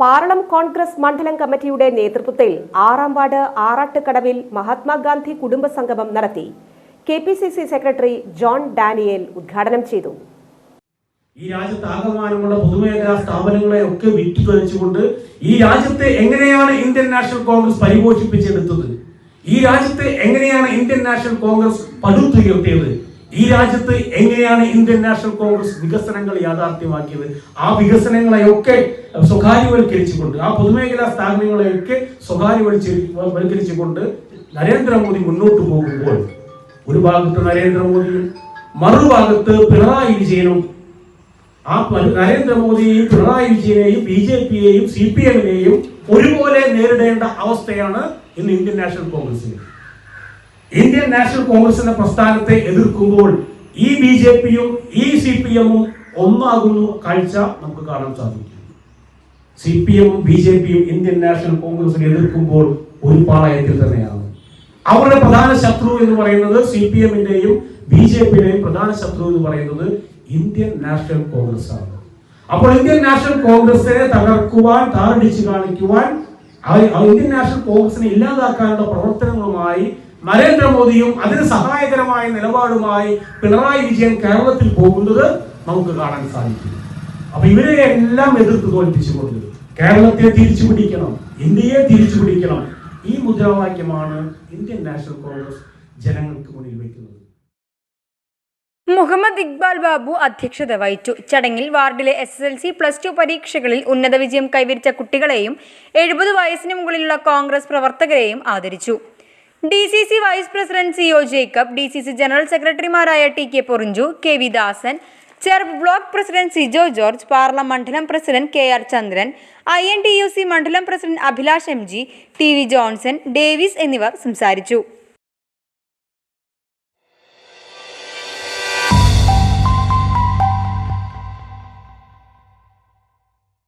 പാറളം കോൺഗ്രസ് മണ്ഡലം കമ്മിറ്റിയുടെ നേതൃത്വത്തിൽ ആറാം വാർഡ് ആറാട്ടുകടവിൽ മഹാത്മാഗാന്ധി കുടുംബ സംഗമം നടത്തി. K P C C secretary John Daniel ഉദ്ഘാടനം ചെയ്തു. ഈ രാജ്യത്ത് ആകമാനമുള്ള പൊതുമേഖലാ സ്ഥാപനങ്ങളെ ഒക്കെ വിറ്റുതൊലിച്ചുകൊണ്ട് ഈ രാജ്യത്തെ എങ്ങനെയാണ് ഇന്ത്യൻ നാഷണൽ കോൺഗ്രസ് പരിപോഷിപ്പിച്ചെടുത്തത്? ഈ രാജ്യത്തെ എങ്ങനെയാണ് ഇന്ത്യൻ നാഷണൽ കോൺഗ്രസ് പടുത്തുയർത്തിയത്? ഈ രാജ്യത്ത് എങ്ങനെയാണ് ഇന്ത്യൻ നാഷണൽ കോൺഗ്രസ് വികസനങ്ങൾ യാഥാർത്ഥ്യമാക്കിയത്? ആ വികസനങ്ങളെയൊക്കെ സ്വകാര്യവൽക്കരിച്ചുകൊണ്ട് ആ പൊതുമേഖലാ സ്ഥാപനങ്ങളെയൊക്കെ സ്വകാര്യവൽക്കരിച്ചുകൊണ്ട് നരേന്ദ്രമോദി മുന്നോട്ട് പോകുമ്പോൾ ഒരു ഭാഗത്ത് നരേന്ദ്രമോദിയും മറുഭാഗത്ത് പിണറായി വിജയനും ആ നരേന്ദ്രമോദിയെയും പിണറായി വിജയനെയും ബി ജെ പിയെയും സി പി എമ്മിനെയും ഒരുപോലെ നേരിടേണ്ട അവസ്ഥയാണ് ഇന്ന് ഇന്ത്യൻ നാഷണൽ കോൺഗ്രസിന്. ഇന്ത്യൻ നാഷണൽ കോൺഗ്രസ് എന്ന പ്രസ്ഥാനത്തെ എതിർക്കുമ്പോൾ ഈ ബി ജെ പിയും ഈ സി പി എമ്മും ഒന്നാകുന്നു കാഴ്ച നമുക്ക് കാണാൻ സാധിക്കും. സി പി എമ്മും ബി ജെ പിയും ഇന്ത്യൻ നാഷണൽ കോൺഗ്രസിനെ എതിർക്കുമ്പോൾ ഒരു പാളയത്തിൽ തന്നെയാണ്. അവരുടെ പ്രധാന ശത്രു എന്ന് പറയുന്നത് സി പി എമ്മിന്റെയും ബി ജെ പിയുടെയും പ്രധാന ശത്രു എന്ന് പറയുന്നത് ഇന്ത്യൻ നാഷണൽ കോൺഗ്രസ് ആണ് അപ്പോൾ ഇന്ത്യൻ നാഷണൽ കോൺഗ്രസിനെ തകർക്കുവാൻ താറടിച്ച് കാണിക്കുവാൻ ഇന്ത്യൻ നാഷണൽ കോൺഗ്രസിനെ ഇല്ലാതാക്കാനുള്ള പ്രവർത്തനങ്ങളുമായി നരേന്ദ്രമോദിയും അതിന് സഹായകരമായ നിലപാടുമായി പിണറായി വിജയൻ കേരളത്തിൽ പോകുന്നത് നമുക്ക് കാണാൻ സാധിക്കും. അപ്പൊ ഇവരെ എല്ലാം എതിർത്ത് തോൽപ്പിച്ചുകൊണ്ട് കേരളത്തെ തിരിച്ചു പിടിക്കണം ഇന്ത്യയെ തിരിച്ചു പിടിക്കണം. ഈ മുദ്രാവാക്യമാണ് ഇന്ത്യൻ നാഷണൽ കോൺഗ്രസ് ജനങ്ങൾക്ക് മുന്നിൽ വയ്ക്കുന്നത് മുഹമ്മദ് ഇക്ബാൽ ബാബു അധ്യക്ഷത വഹിച്ചു. ചടങ്ങിൽ വാർഡിലെ S S L C plus two പരീക്ഷകളിൽ ഉന്നത വിജയം കൈവരിച്ച കുട്ടികളെയും എഴുപത് വയസ്സിന് മുകളിലുള്ള കോൺഗ്രസ് പ്രവർത്തകരെയും ആദരിച്ചു. D C C vice president C O Jacob D C C general സെക്രട്ടറിമാരായ T K Porinju K V Dasan ചെർബ് block president Sijo George പാർല മണ്ഡലം president K R Chandran I N T U C മണ്ഡലം president Abhilash M G T V Johnson Davis എന്നിവർ സംസാരിച്ചു.